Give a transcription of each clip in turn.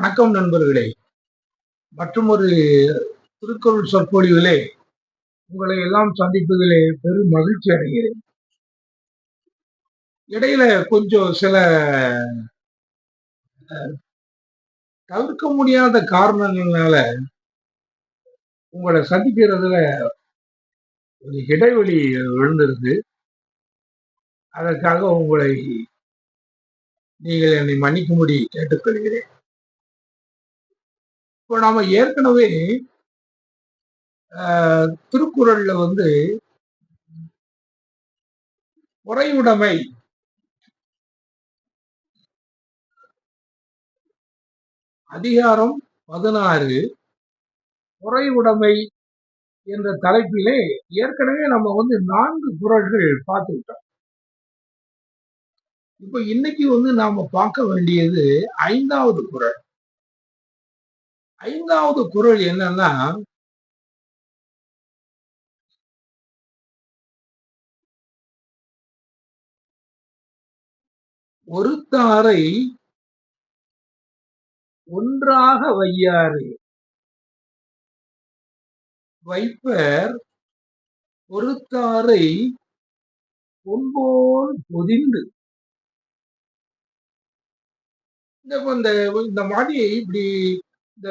வணக்கம் நண்பர்களே. மற்றும் ஒரு திருக்குறள் சொற்பொழிவிலே உங்களை எல்லாம் சந்திப்பதிலே பெரும் மகிழ்ச்சி அடைகிறேன். இடையில கொஞ்சம் சில தவிர்க்க முடியாத காரணங்களால உங்களை சந்திக்கிறதுல ஒரு இடைவெளி விழுந்திருக்கு. அதற்காக உங்களை நீங்கள் என்னை மன்னிக்கும்படி கேட்டுக்கொள்கிறேன். இப்போ நாம ஏற்கனவே திருக்குறள்ல வந்து உறையுடைமை அதிகாரம் பதினாறு உறையுடைமை என்ற தலைப்பிலே ஏற்கனவே நம்ம வந்து நான்கு குரல்கள் பார்த்துக்கிட்டோம். இப்ப இன்னைக்கு வந்து நாம பார்க்க வேண்டியது ஐந்தாவது குரல் ஐந்தாவது குரல் என்னன்னா ஒருத்தாரை ஒன்றாக வையாறு. வைப்பர் ஒருத்தாரை பொன்போல் பொதிந்து. இந்த இந்த மாதிரி இப்படி இந்த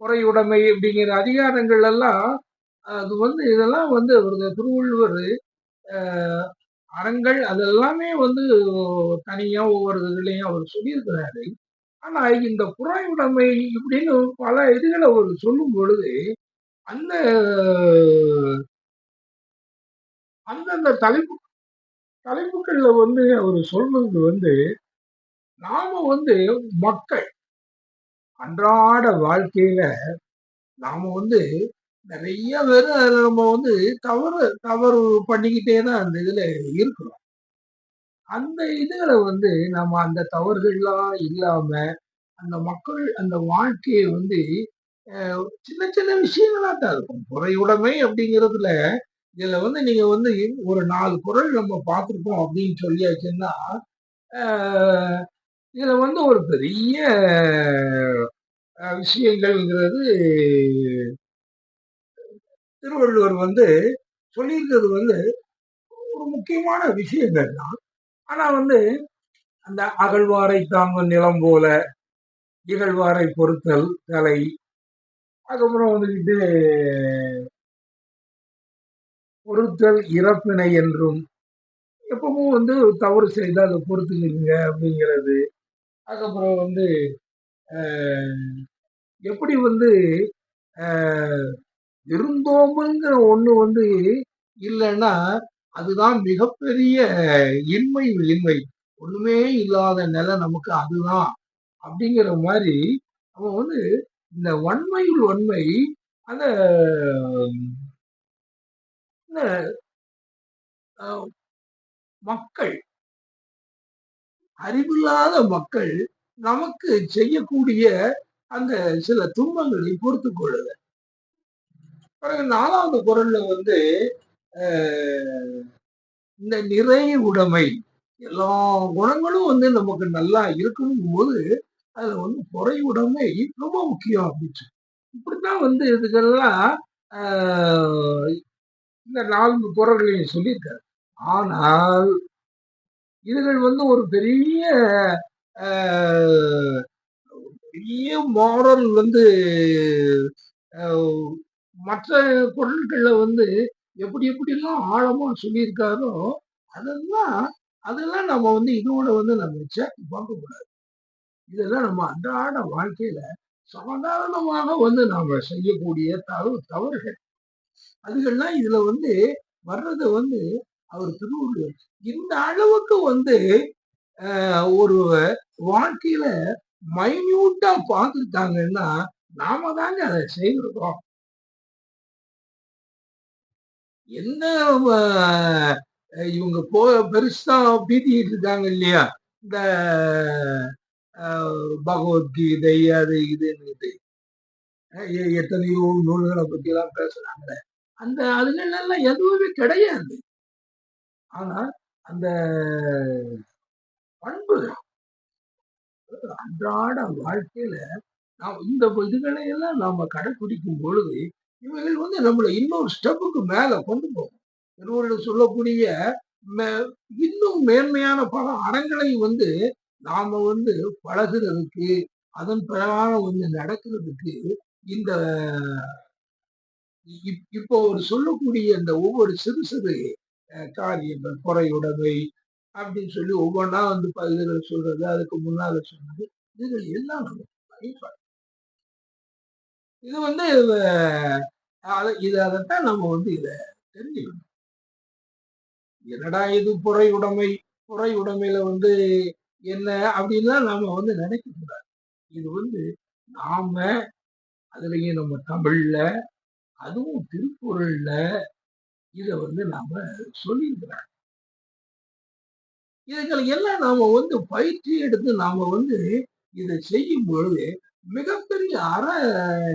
உரையுடைமை அப்படிங்கிற அதிகாரங்கள் எல்லாம் அது வந்து இதெல்லாம் வந்து அவருடைய திருவள்ளுவர் அறங்கள் அதெல்லாமே வந்து தனியாக ஒவ்வொரு இதுலையும் அவர் சொல்லியிருக்கிறாரு. ஆனால் இந்த புறாயுடைமை இப்படின்னு பல இதுகளை அவர் சொல்லும் பொழுது அந்த அந்தந்த தலைப்பு தலைப்புகளில் வந்து அவர் சொல்றது வந்து நாம வந்து மக்கள் அன்றாட வாழ்க்கையில நாம வந்து நிறைய பேர் நம்ம வந்து தவறு தவறு பண்ணிக்கிட்டே தான் அந்த இதுல இருக்கிறோம். அந்த இதுகளை வந்து நம்ம அந்த தவறுகள்லாம் இல்லாம அந்த மக்கள் அந்த வாழ்க்கையை வந்து சின்ன சின்ன விஷயங்களா தான் இருக்கும். குறையுடைமை அப்படிங்கிறதுல இதுல வந்து நீங்க வந்து ஒரு நாலு குரல் நம்ம பார்த்துருக்கோம் அப்படின்னு சொல்லியாச்சுன்னா இதுல வந்து ஒரு பெரிய விஷயங்கள்ங்கிறது திருவள்ளுவர் வந்து சொல்லியிருக்கிறது வந்து ஒரு முக்கியமான விஷயங்கள் தான் ஆனால் வந்து அந்த அகழ்வாரை தாங்கும் நிலம் போல இகழ்வாரை பொருத்தல் கலை அதுக்கப்புறம் வந்துக்கிட்டு பொருத்தல் இறப்பினை என்றும் எப்பவும் வந்து தவறு செய்தால் அதை பொறுத்துக்கிறீங்க அப்படிங்கிறது. அதுக்கப்புறம் வந்து எப்படி வந்து விருந்தோம்புங்கிற ஒண்ணு வந்து இல்லைன்னா அதுதான் மிகப்பெரிய இன்மை இன்மை. ஒண்ணுமே இல்லாத நிலை நமக்கு அதுதான். அப்படிங்கிற மாதிரி அவன் வந்து இந்த வன்மையுள் வன்மை அந்த மக்கள் அறிவில்லாத மக்கள் நமக்கு செய்யக்கூடிய அந்த சில துன்பங்களை பொறுத்து கொள்ளுத பிறகு நாலாவது குரல்ல வந்து இந்த நிறை உடைமை எல்லா குணங்களும் வந்து நமக்கு நல்லா இருக்கணும் போது அதுல வந்து குறை உடைமை ரொம்ப முக்கியம் அப்படின்னு. இப்படித்தான் வந்து இதுக்கெல்லாம் இந்த நான்கு குரல்களையும் சொல்லியிருக்காரு. ஆனால் இதுகள் வந்து ஒரு பெரிய பெரிய மாரல் வந்து மற்ற பொருட்கள்ல வந்து எப்படி எப்படிலாம் ஆழமா சொல்லியிருக்காரோ அதெல்லாம் அதெல்லாம் நம்ம வந்து இதோட வந்து நம்ம சேர்த்து பார்க்கக்கூடாது. இதெல்லாம் நம்ம அன்றாட வாழ்க்கையில சாதாரணமாக வந்து நாம செய்யக்கூடிய தவறு தவறுகள். அதுகள்லாம் இதுல வந்து வர்றது வந்து அவர் திருவள்ளுவர் இந்த அளவுக்கு வந்து ஒரு வாழ்க்கையில மைன்யூட்டா பார்த்துருக்காங்கன்னா நாம தாங்க அதை செய்திருக்கோம் என்ன இவங்க போ பெருசா பீத்திக்கிட்டு இருக்காங்க இல்லையா? இந்த பகவத்கீதை அது இதுன்னு எத்தனையோ நூல்களை பத்தி எல்லாம் பேசுறாங்க அந்த அதுலாம் எதுவுமே கிடையாது. ஆனா அந்த பண்பு அன்றாட வாழ்க்கையில நாம் இந்த இதுகளை எல்லாம் நாம கடைபிடிக்கும் பொழுது இவைகள் வந்து நம்மளை இன்னொரு ஸ்டெப்புக்கு மேல கொண்டு போகும். திருவள்ளுவர் சொல்லக்கூடிய இன்னும் மேன்மையான பல அறங்களை வந்து நாம வந்து பழகுறதுக்கு அதன் பிரகாரம் வந்து நடக்கிறதுக்கு இந்த இப்- இப்போ ஒரு சொல்லக்கூடிய இந்த ஒவ்வொரு சிறு சிறு அஹ், காரியங்கள் குறையுடைமை அப்படின்னு சொல்லி ஒவ்வொன்றா வந்து பகுதிகளை சொல்றது அதுக்கு முன்னால சொன்னது. இதுகள் எல்லாம் நமக்கு இது வந்து இது அதைத்தான் நம்ம வந்து இத தெரிஞ்சுக்கணும். என்னடா இது பொறையுடைமை பொறையுடைமையில வந்து என்ன அப்படின்லாம் நாம வந்து நினைக்க கூடாது. இது வந்து நாம அதுலயும் நம்ம தமிழ்ல அதுவும் திருக்குறள்ல இத வந்து நாம சொல்லியிருக்கிறாங்க. இதுகள் எல்லாம் நாம வந்து பயிற்சி எடுத்து நாம வந்து இதை செய்யும் பொழுது மிகப்பெரிய அற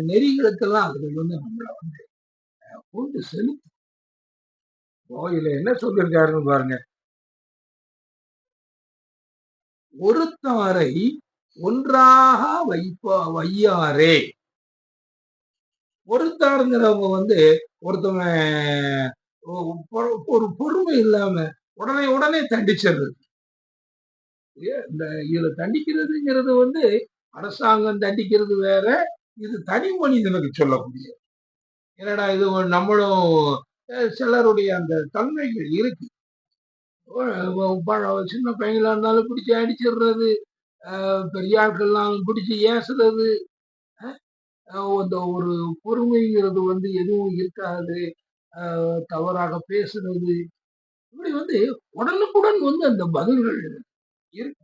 நெறிகளுக்கெல்லாம் அதுகள் வந்து நம்மளை வந்து கொண்டு செலுத்தும் கோயில என்ன சொல்லியிருக்காருன்னு பாருங்க. ஒருத்தாரை ஒன்றாக வைப்பா வையாரே. ஒருத்தாருங்கிறவங்க வந்து ஒருத்தவங்க ஒரு பொறுமை இல்லாம உடனே உடனே தண்டிச்சிடுறது. இந்த இதுல தண்டிக்கிறதுங்கிறது வந்து அரசாங்கம் தண்டிக்கிறது வேற இது தனி மனிதனுக்கு சொல்லக்கூடிய என்னடா இது நம்மளும் சிலருடைய அந்த தன்மைகள் இருக்கு. சின்ன பையங்களா இருந்தாலும் பிடிச்சி அடிச்சிடுறது பெரிய ஆட்கள்லாம் பிடிச்சி ஏசுறது அந்த ஒரு பொறுமைங்கிறது வந்து எதுவும் இருக்காது. தவறாக பேசுறது இப்படி வந்து உடனுக்குடன் வந்து அந்த பதில்கள் இருக்கு.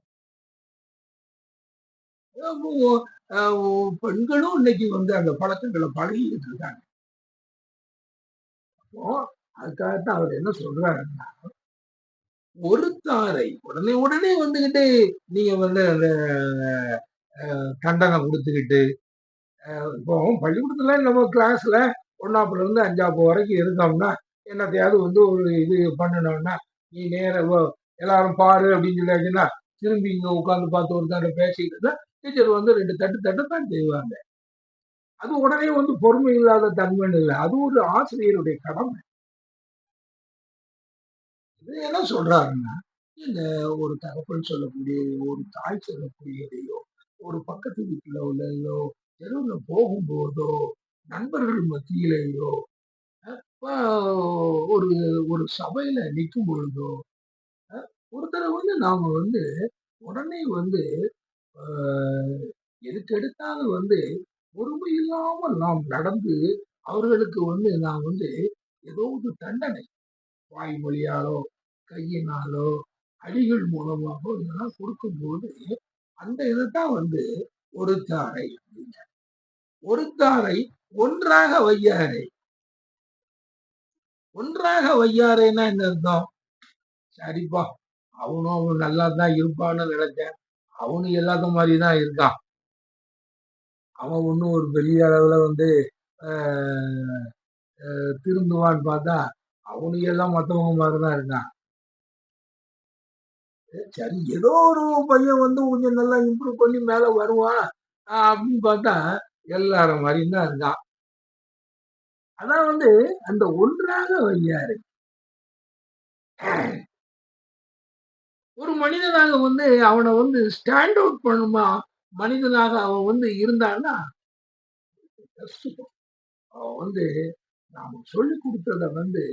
பெண்களும் இன்னைக்கு வந்து அந்த பழக்கங்களை பழகிட்டு இருக்காங்க. அப்போ அதுக்காகத்தான் அவர் என்ன சொல்றாருன்னா ஒருத்தாரை உடனே உடனே வந்துகிட்டு நீங்க வந்து அந்த அஹ், தண்டனை கொடுத்துக்கிட்டு இப்போ பள்ளிக்கூடத்துல நம்ம கிளாஸ்ல ஒன்னாப்புல இருந்து அஞ்சாப்பு வரைக்கும் இருந்தோம்னா என்னத்தையாவது வந்து ஒரு இது பண்ணணும்னா நீ நேரம் எல்லாரும் பாரு அப்படின்னு சொல்லியாச்சுன்னா திரும்பி இங்க உட்காந்து பார்த்து ஒருத்தர் பேசிக்கிட்டு தான் டீச்சர் வந்து ரெண்டு தட்டு தட்டு தான் செய்வாங்க. அது உடனே வந்து பொறுமை இல்லாத தன்மைன்னு இல்லை அது ஒரு ஆசிரியருடைய கடமை. இது என்ன சொல்றாருன்னா இந்த ஒரு தகப்பன் சொல்லக்கூடிய ஒரு தாய் சொல்லக்கூடியதையோ ஒரு பக்கத்து வீட்டுல உள்ளதோ தெருவில் போகும்போதோ நண்பர்கள் மத்தியிலேயோ ஒரு ஒரு சபையில நிற்கும் பொழுதோ ஒருத்தரை வந்து நாம வந்து உடனே வந்து ஆஹ், எதுக்கெடுத்தாலும் வந்து பொறுமை இல்லாமல் நாம் நடந்து அவர்களுக்கு வந்து நாம் வந்து ஏதோ ஒரு தண்டனை வாய்மொழியாலோ கையினாலோ அடிகள் மூலமாகவோ இதெல்லாம் கொடுக்கும்போது அந்த இதைத்தான் வந்து ஒரு தாரை ஒரு தாரை ஒன்றாக வையாரை. ஒன்றாக வையாரேன்னா என்ன அர்த்தம்? சரிப்பா அவனும் அவன் நல்லா தான் இருப்பான்னு நினைச்சேன். அவனும் எல்லாத்த மாதிரி தான் இருக்கான் அவன் ஒன்றும் ஒரு பெரிய அளவுல வந்து ஆஹ், திருந்துவான்னு பார்த்தா அவனும் எல்லாம் மற்றவங்க மாதிரி தான் இருக்கான் சரி ஏதோ ஒரு பையன் வந்து கொஞ்சம் நல்லா இம்ப்ரூவ் பண்ணி மேல வருவான் அப்படின்னு பார்த்தா எல்லாரும் மாதிரியும் தான் இருக்கான் அதான் வந்து அந்த ஒன்றாக வையாரு ஒரு மனிதனாக வந்து அவனை வந்து ஸ்டாண்ட் அவுட் பண்ணுமா? மனிதனாக அவன் வந்து இருந்தான்னா அவன் வந்து நாம சொல்லி கொடுத்தத வந்து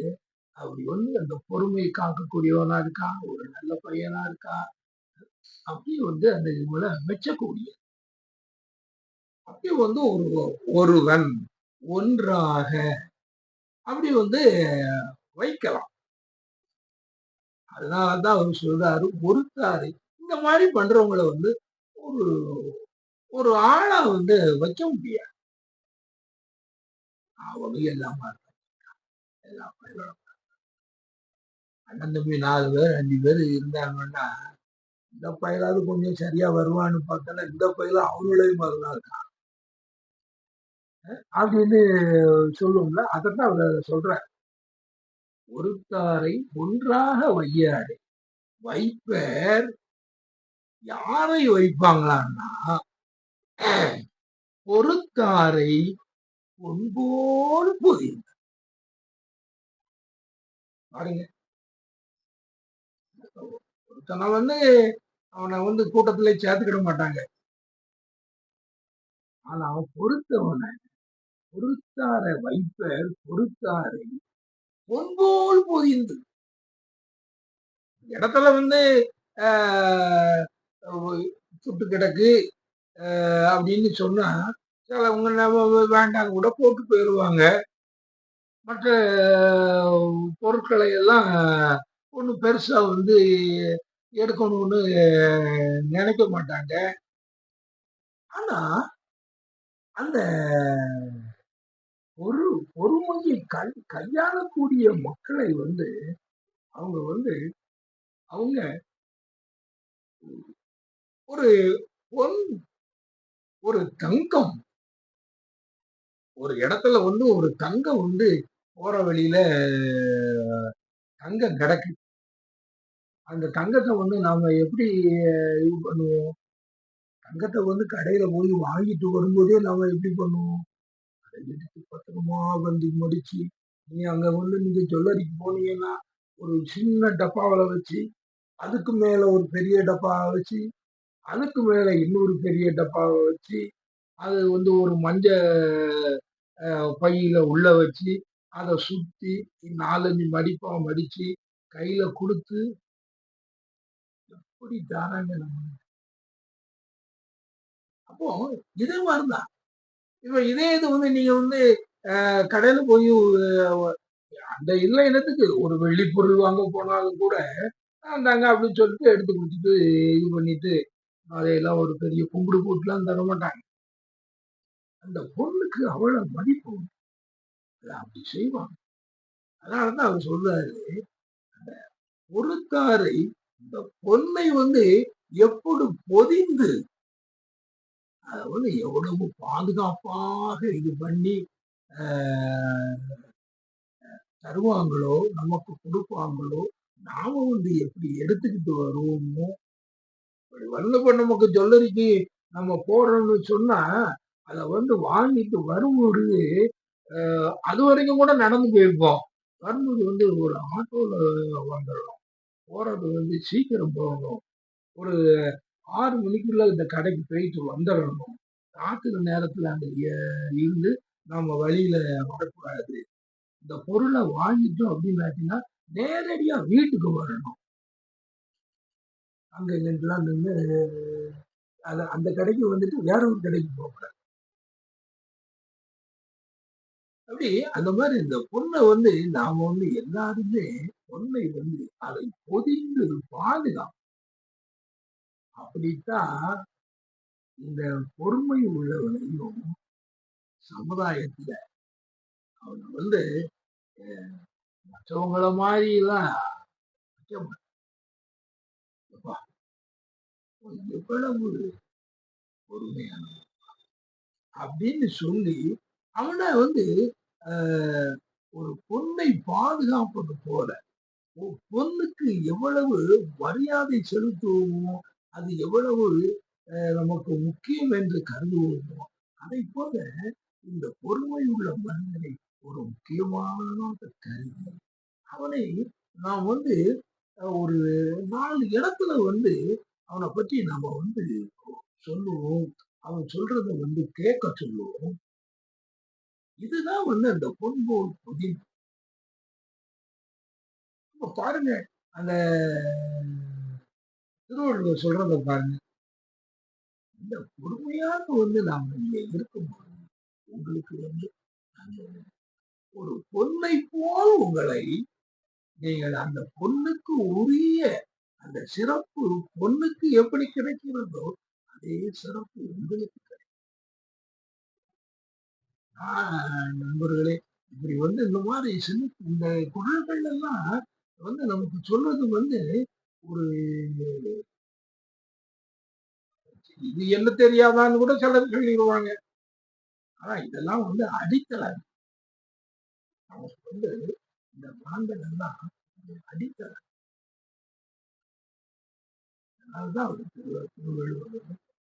அவர் வந்து அந்த பொறுமையை காக்கக்கூடியவனா இருக்கான் ஒரு நல்ல பையனா இருக்கான் அப்படி வந்து அந்த இவங்கள மெச்சக்கூடிய அப்படி வந்து ஒரு ஒருவன். ஒன்றாக அப்படி வந்து வைக்கலாம். அதனால தான் அவர் சொல்றாரு ஒருத்தாரு இந்த மாதிரி பண்றவங்களை வந்து ஒரு ஒரு ஆளா வந்து வைக்க முடியாது. அவனும் எல்லாமா எல்லாம் எல்லா அண்ணன் தம்பி நாலு பேர் அஞ்சு பேர் இருந்தாங்கன்னா இந்த பயிலாவது கொஞ்சம் சரியா வருவான்னு பார்த்தோன்னா இந்த பயில அவனுடைய மாதிரிதான் இருக்கான் அப்படின்னு சொல்லுவோம்ல அதைத்தான் அவர் சொல்றார். ஒருத்தாரை ஒன்றாக வையாடு வைப்பர் யாரை வைப்பாங்களான்னா பொறுத்தாரை பொன்போல் பொதிந்த பாருங்க. ஒருத்தனை வந்து அவனை வந்து கூட்டத்திலே சேர்த்துக்கிட மாட்டாங்க. ஆனா அவன் பொறுத்தவனை பொறுத்தார வைப்பர் பொறுத்தாரை பொன்போல் பொதிந்து. இடத்துல வந்து சுட்டு கிடக்கு அப்படின்னு சொன்னா சிலவங்க வேண்டாம் கூட போட்டு போயிடுவாங்க மற்ற பொருட்களை எல்லாம் ஒன்றும் பெருசா வந்து எடுக்கணும்னு நினைக்க மாட்டாங்க. ஆனா அந்த ஒரு பொறுமையை கல் கையாளக்கூடிய மக்களை வந்து அவங்க வந்து அவங்க ஒரு பொன் ஒரு தங்கம். ஒரு இடத்துல வந்து ஒரு தங்கம் வந்து போற வழியில தங்கம் கிடக்கு. அந்த தங்கத்தை வந்து நாம எப்படி இது பண்ணுவோம்? தங்கத்தை வந்து கடையில போய் வாங்கிட்டு வரும்போதே நாம எப்படி பண்ணுவோம்? எடுத்து பத்திரமா வந்து முடிச்சு நீ அங்க வந்து நீங்க ஜுவல்லரிக்கு போனீங்கன்னா ஒரு சின்ன டப்பாவில் வச்சு அதுக்கு மேல ஒரு பெரிய டப்பாவை வச்சு அதுக்கு மேல இன்னொரு பெரிய டப்பாவை வச்சு அது வந்து ஒரு மஞ்ச பையில உள்ள வச்சு அதை சுத்தி நாலஞ்சு மடிப்பா மடிச்சு கையில கொடுத்து எப்படி தாராங்க நம்ம? அப்போ இதே மாதிரிதான் இப்ப இதே இது வந்து நீங்க வந்து கடையில போய் அந்த இல்லை இனத்துக்கு ஒரு வெள்ளி பொருள் வாங்க போனாலும் கூட அந்தாங்க அப்படின்னு சொல்லிட்டு எடுத்து கொடுத்துட்டு இது பண்ணிட்டு அதையெல்லாம் ஒரு பெரிய கும்பிடு போட்டுலாம் தர மாட்டாங்க. அந்த பொருளுக்கு அவ்வளவு மதிப்பு அப்படி செய்வாங்க. அதனாலதான் அவர் சொல்றாரு அந்த பொருத்தாரை இந்த பொன்னை வந்து எப்படி பொதிந்து அதை வந்து எவ்வளவு பாதுகாப்பாக இது பண்ணி தருவாங்களோ நமக்கு கொடுப்பாங்களோ நாம வந்து எப்படி எடுத்துக்கிட்டு வருவோமோ? வந்தப்ப நமக்கு ஜுவல்லரிக்கு நம்ம போடுறோம்னு சொன்னா அதை வந்து வாங்கிட்டு வரும்போது அது வரைக்கும் கூட நடந்து போயிருப்போம். வரும்போது வந்து ஒரு ஆட்டோல வந்துடணும் போறது வந்து சீக்கிரம் போகணும். ஒரு ஆறு மணிக்குள்ள இந்த கடைக்கு போயிட்டு வந்துடணும். ராத்திரி நேரத்துல அந்த இருந்து நாம வழியில வரக்கூடாது. இந்த பொருளை வாங்கிட்டோம் அப்படின்னாச்சுன்னா நேரடியா வீட்டுக்கு வரணும். அங்க நின்றுலாம் நின்று அது அந்த கடைக்கு வந்துட்டு வேற ஒரு கடைக்கு போகக்கூடாது. அப்படி அந்த மாதிரி இந்த பொண்ணை வந்து நாம வந்து எல்லாருமே பொண்ணை வந்து அதை பொதிந்து பாதுகாப்பு அப்படித்தான் இந்த பொறுமை உள்ளவனையும் சமுதாயத்துல அவன் வந்து மற்றவங்கள மாதிரி எல்லாம் எவ்வளவு பொறுமையான அப்படின்னு சொல்லி அவனை வந்து ஒரு பொண்ணை பாதுகாப்பது போல பொண்ணுக்கு எவ்வளவு மரியாதை செலுத்துவோமோ அது எவ்வளவு நமக்கு முக்கியம் என்று கருதுவோமோ அதை போல இந்த பொறுமை உள்ள மனிதனை ஒரு முக்கியமான கருதி அவனை நாம் வந்து ஒரு நாலு இடத்துல வந்து அவனை பற்றி நாம வந்து சொல்லுவோம் அவன் சொல்றத வந்து கேட்க சொல்லுவோம். இதுதான் வந்து அந்த பொன்போல் புதின் பாருங்க அந்த திருவள்ளுவர் சொல்றத பாருங்க. இந்த பொறுமையாக வந்து நாம் இங்கே இருக்கும்போது உங்களுக்கு வந்து ஒரு பொன்னை போல் உங்களை நீங்கள் அந்த பொண்ணுக்கு உரிய அந்த சிறப்பு பொண்ணுக்கு எப்படி கிடைக்கிறதோ அதே சிறப்பு உங்களுக்கு கிடைக்கும். நண்பர்களே இப்படி வந்து இந்த மாதிரி சின்ன இந்த குரல்கள் எல்லாம் வந்து நமக்கு சொல்றது வந்து ஒரு இது என்ன தெரியாதான்னு கூட சிலர் சொல்லிடுவாங்க. ஆனா இதெல்லாம் வந்து அடித்தளம் நமக்கு வந்து இந்த குணங்கள் எல்லாம் அடித்தளம் அதனால்தான் அவர்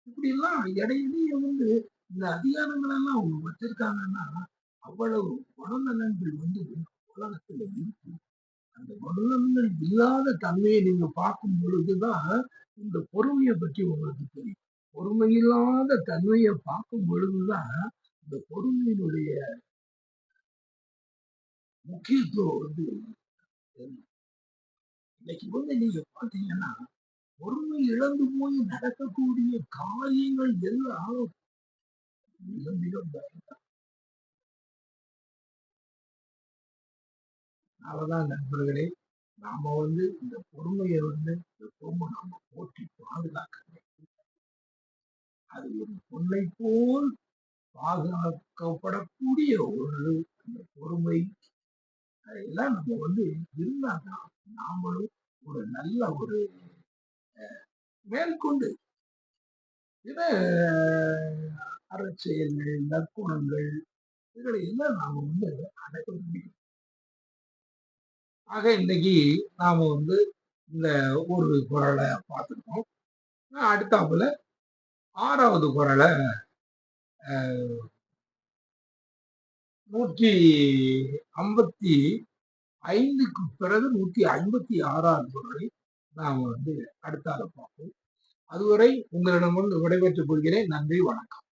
இப்படி எல்லாம் இடையிலேயே வந்து இந்த அதிகாரங்கள் எல்லாம் அவங்க வச்சிருக்காங்கன்னா அவ்வளவு குணநலன்கள் வந்து உலகத்துல இருக்கு. அந்த குணநலன்கள் இல்லாத தன்மையை நீங்க பார்க்கும் பொழுதுதான் இந்த பொறுமையை பற்றி உங்களுக்கு தெரியும் பொறுமை இல்லாத தன்மையை பார்க்கும் பொழுதுதான் இந்த பொறுமையினுடைய முக்கியத்துவம் வந்து இன்னைக்கு வந்து நீங்க பாத்தீங்கன்னா பொறுமை இழந்து போய் நடக்கக்கூடிய காரியங்கள் எல்லாம் மிக மிக பயங்கரம். அதனாலதான் நண்பர்களே நாம வந்து இந்த பொறுமையை வந்து எப்பவும் நாம போற்றி பாதுகாக்க வேண்டும். அது ஒரு பொன்னை போல் பாதுகாக்கப்படக்கூடிய ஒரு அந்த பொறுமை அதெல்லாம் நம்ம வந்து இருந்தாதான் நாமளும் ஒரு நல்ல ஒரு மேற்கொண்டு பிற அறச்செயல்கள் நற்குணங்கள் இதுகளை எல்லாம் நாம வந்து அடைய முடியும் ஆக இன்னைக்கு நாம வந்து இந்த ஒரு குரலை பார்த்துருக்கோம். அடுத்தாப்புல ஆறாவது குரலை நூற்றி ஐம்பத்தி ஐந்துக்கு பிறகு நூற்றி ஐம்பத்தி ஆறாவது குரலை நாம் வந்து அடுத்தால பார்ப்போம். அதுவரை உங்களிடம் வந்து விடைபெற்றுக் கொள்கிறேன். நன்றி வணக்கம்.